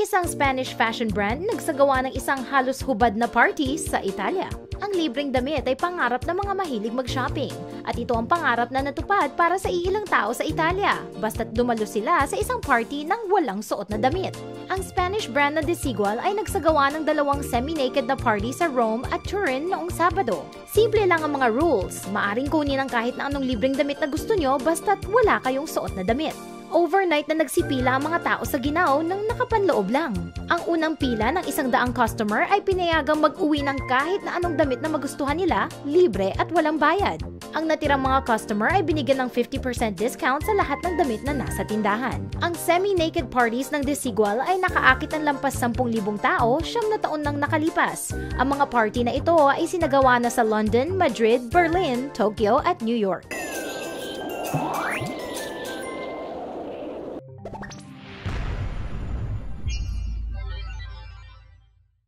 Isang Spanish fashion brand nagsagawa ng isang halos hubad na party sa Italia. Ang libreng damit ay pangarap ng mga mahilig mag-shopping. At ito ang pangarap na natupad para sa iilang tao sa Italia, basta't dumalo sila sa isang party ng walang suot na damit. Ang Spanish brand na Desigual ay nagsagawa ng dalawang semi-naked na party sa Rome at Turin noong Sabado. Simple lang ang mga rules. Maaring kunin ang kahit na anong libreng damit na gusto nyo basta't wala kayong suot na damit. Overnight na nagsipila ang mga tao sa Ginao nang nakapanloob lang. Ang unang pila ng isang daang customer ay pinayagang mag-uwi ng kahit na anong damit na magustuhan nila, libre at walang bayad. Ang natirang mga customer ay binigyan ng 50% discount sa lahat ng damit na nasa tindahan. Ang semi-naked parties ng Desigual ay nakaakit ng lampas 10,000 tao siyam na taon nang nakalipas. Ang mga party na ito ay sinagawa na sa London, Madrid, Berlin, Tokyo at New York.